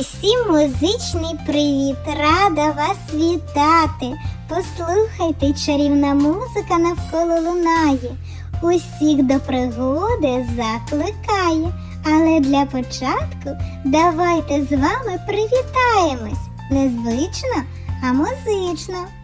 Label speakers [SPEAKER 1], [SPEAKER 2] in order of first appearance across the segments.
[SPEAKER 1] Усім музичний привіт! Рада вас вітати! Послухайте, чарівна музика навколо лунає, усіх до пригоди закликає. Але для початку давайте з вами привітаємось. Не звично, а музично.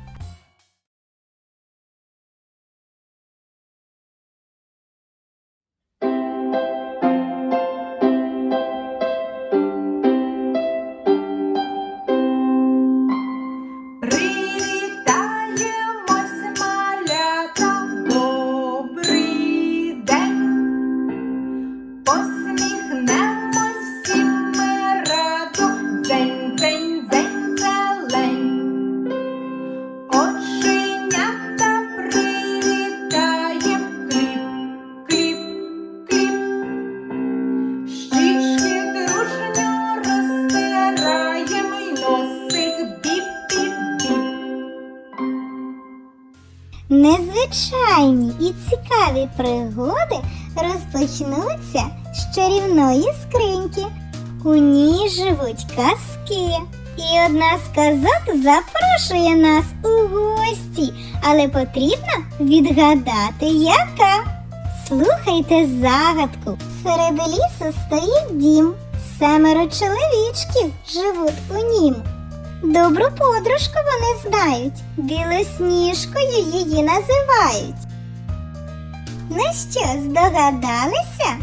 [SPEAKER 1] Незвичайні і цікаві пригоди розпочнуться з чарівної скриньки. У ній живуть казки. І одна з казок запрошує нас у гості, але потрібно відгадати, яка. Слухайте загадку. Серед лісу стоїть дім. Семеро чоловічків живуть у нім. Добру подружку вони знають, білосніжкою її називають. Ну що, здогадалися?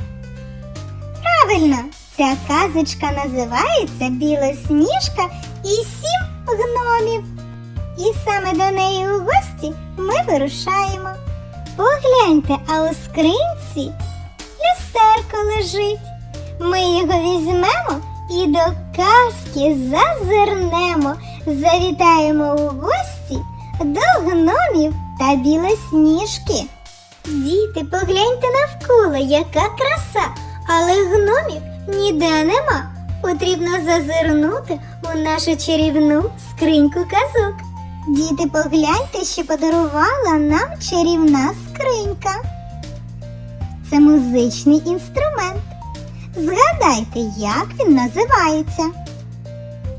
[SPEAKER 1] Правильно, ця казочка називається Білосніжка і сім гномів. І саме до неї у гості ми вирушаємо. Погляньте, а у скринці люстерко лежить. Ми його візьмемо і до казки зазирнемо, завітаємо у гості до гномів та білосніжки. Діти, погляньте навколо, яка краса, але гномів ніде нема. Потрібно зазирнути у нашу чарівну скриньку казок. Діти, погляньте, що подарувала нам чарівна скринька. Це музичний інструмент. Згадайте, як він називається.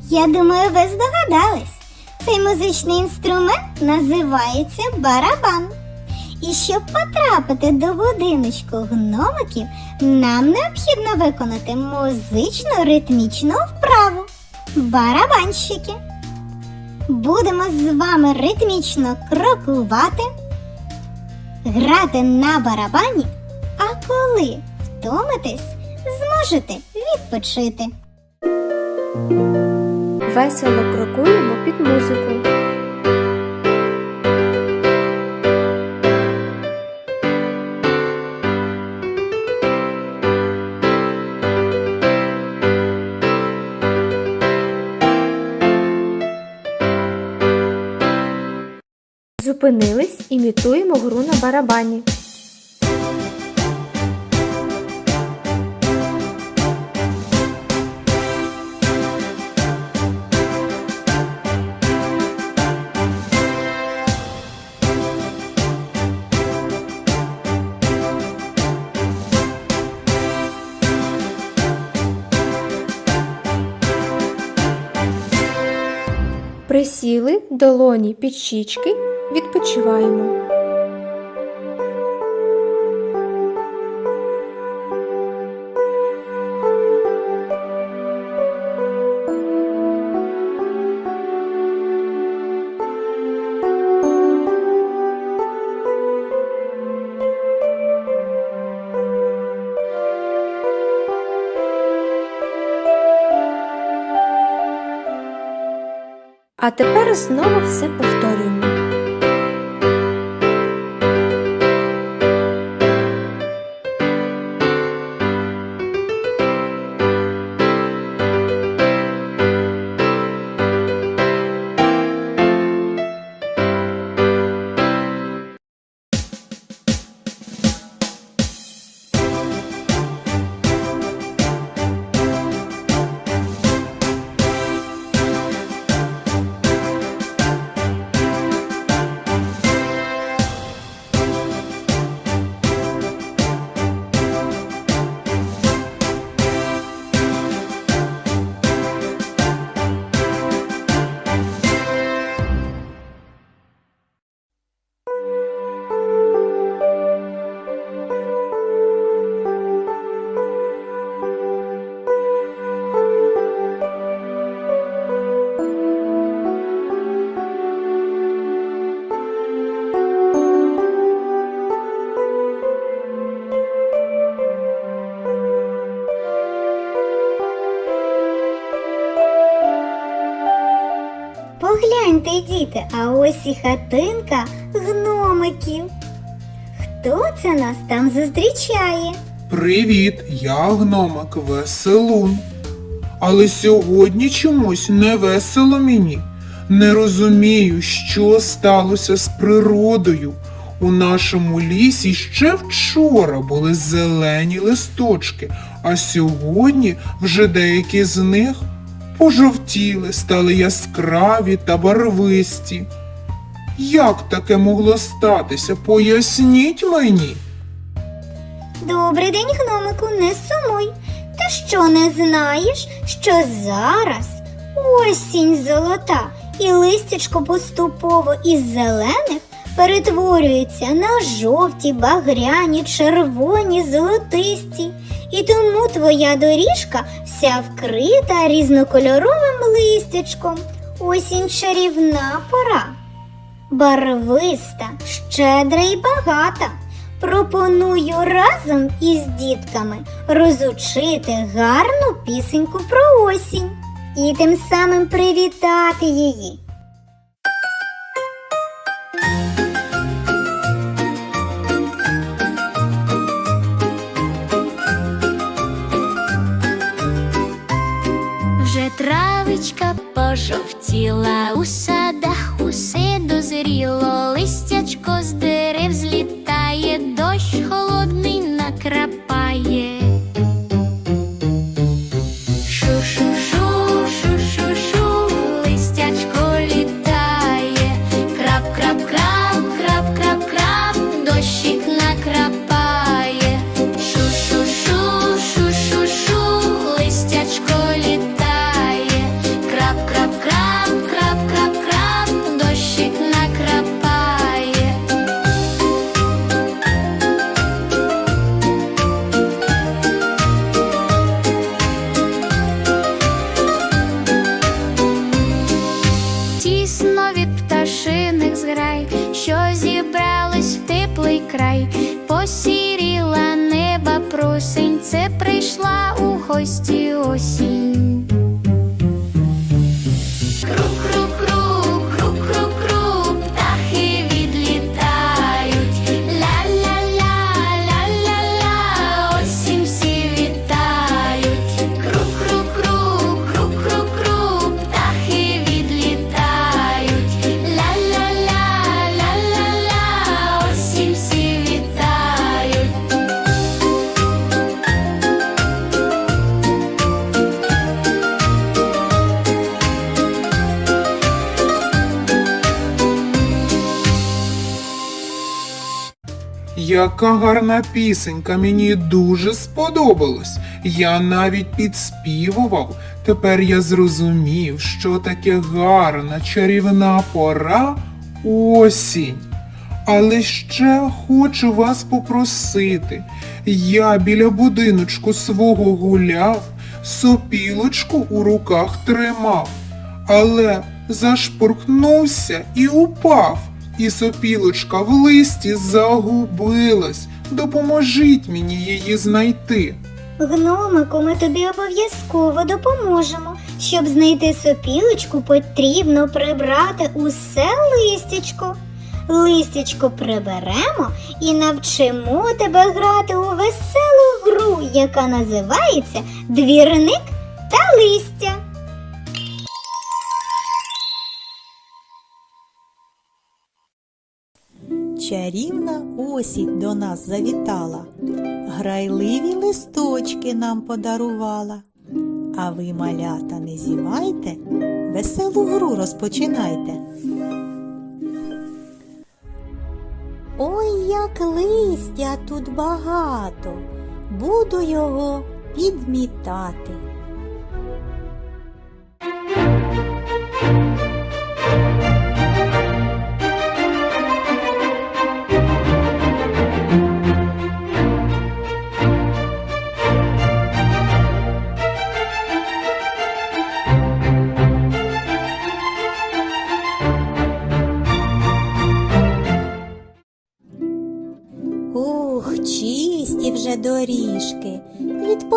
[SPEAKER 1] Я думаю, ви здогадались. Цей музичний інструмент називається барабан. І щоб потрапити до будиночку гномиків, нам необхідно виконати музично ритмічну вправу. Барабанщики. Будемо з вами ритмічно крокувати, грати на барабані, а коли втомитесь, зможете відпочити.
[SPEAKER 2] Весело крокуємо під музику. Зупинились, імітуємо гру на барабані. Присіли долоні під щічки, відпочиваємо. А тепер знову все повторюємо.
[SPEAKER 1] Погляньте, діти, а ось і хатинка гномиків. Хто це нас там зустрічає?
[SPEAKER 3] Привіт, я гномик Веселун. Але сьогодні чомусь не весело мені. Не розумію, що сталося з природою. У нашому лісі ще вчора були зелені листочки, а сьогодні вже деякі з них пожовтіли, стали яскраві та барвисті. Як таке могло статися? Поясніть мені.
[SPEAKER 1] Добрий день, гномику, не сумуй. Ти що не знаєш, що зараз осінь золота, і листячко поступово із зелених перетворюється на жовті, багряні, червоні, золотисті. І тому твоя доріжка вся вкрита різнокольоровим листячком. Осінь чарівна пора. Барвиста, щедра і багата. Пропоную разом із дітками розучити гарну пісеньку про осінь і тим самим привітати її.
[SPEAKER 4] Пожовтіла, у що зібрались в теплий край, посіріла неба просень, це прийшла у гості осінь.
[SPEAKER 3] Яка гарна пісенька, мені дуже сподобалось. Я навіть підспівував. Тепер я зрозумів, що таке гарна чарівна пора осінь. Але ще хочу вас попросити. Я біля будиночку свого гуляв, сопілочку у руках тримав, але зашпурхнувся і упав. І сопілочка в листі загубилась. Допоможіть мені її знайти.
[SPEAKER 1] Гномику, ми тобі обов'язково допоможемо. Щоб знайти сопілочку, потрібно прибрати усе листячко. Листячко приберемо і навчимо тебе грати у веселу гру, яка називається Двірник та листя.
[SPEAKER 5] Чарівна осінь до нас завітала, грайливі листочки нам подарувала. А ви, малята, не зівайте, веселу гру розпочинайте. Ой, як листя тут багато, буду його підмітати.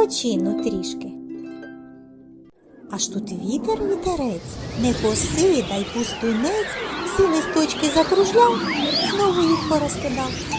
[SPEAKER 5] Відпочину трішки. Аж тут вітер вітерець, не посидай пустунець, всі листочки закружляв, знову їх порозкидав.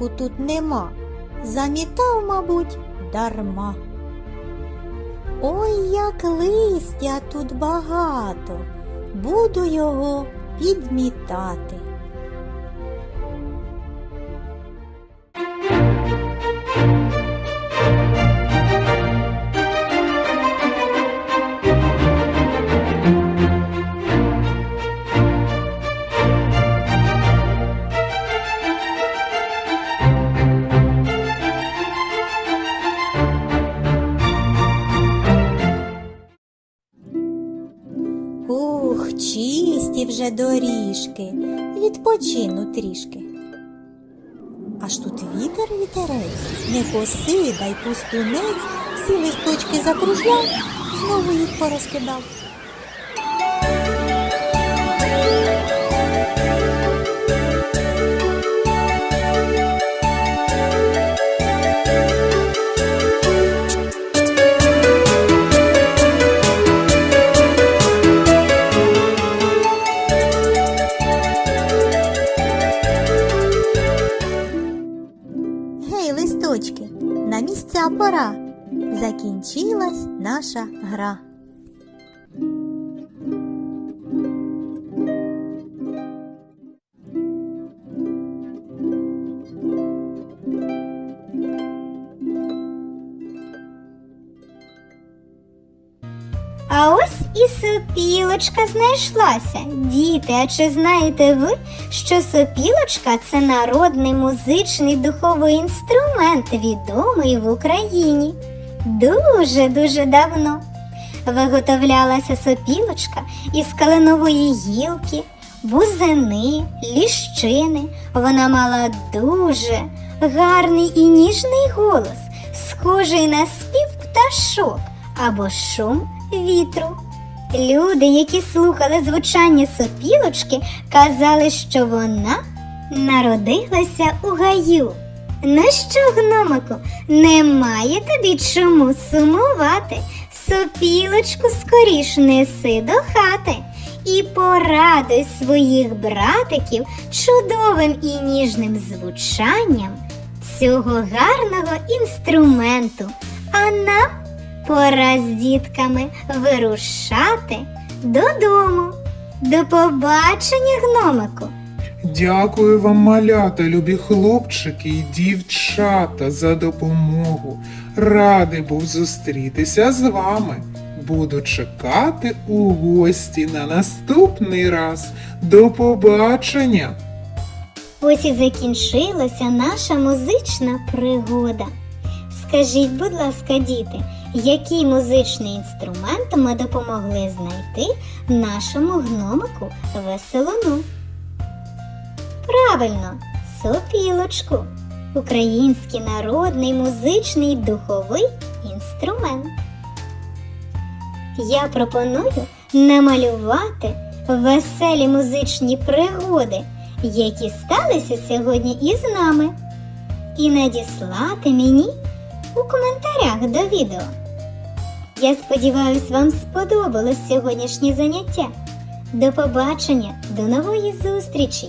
[SPEAKER 5] Порядку тут нема, замітав, мабуть, дарма. Ой, як листя тут багато, буду його підмітати. Вже доріжки, відпочину трішки. Аж тут вітер вітерець, не коси, дай пустунець, всі листочки закружляв, знову їх порозкидав.
[SPEAKER 1] І сопілочка знайшлася. Діти, а чи знаєте ви, що сопілочка це народний музичний духовий інструмент, відомий в Україні? Дуже-дуже давно. Виготовлялася сопілочка із калинової гілки, бузини, ліщини. Вона мала дуже гарний і ніжний голос, схожий на спів пташок або шум вітру. Люди, які слухали звучання сопілочки, казали, що вона народилася у гаю. Ну що, гномику, немає тобі чому сумувати. Сопілочку скоріш неси до хати і порадуй своїх братиків чудовим і ніжним звучанням цього гарного інструменту. А нам пора з дітками вирушати додому. До побачення, гномику!
[SPEAKER 3] Дякую вам, малята, любі хлопчики і дівчата, за допомогу. Радий був зустрітися з вами. Буду чекати у гості на наступний раз. До побачення!
[SPEAKER 1] Ось і закінчилася наша музична пригода. Скажіть, будь ласка, діти, який музичний інструмент ми допомогли знайти нашому гномику веселону? Правильно, сопілочку. Український народний музичний духовий інструмент. Я пропоную намалювати веселі музичні пригоди, які сталися сьогодні із нами, і надіслати мені у коментарях до відео. Я сподіваюся, вам сподобалось сьогоднішнє заняття. До побачення, до нової зустрічі!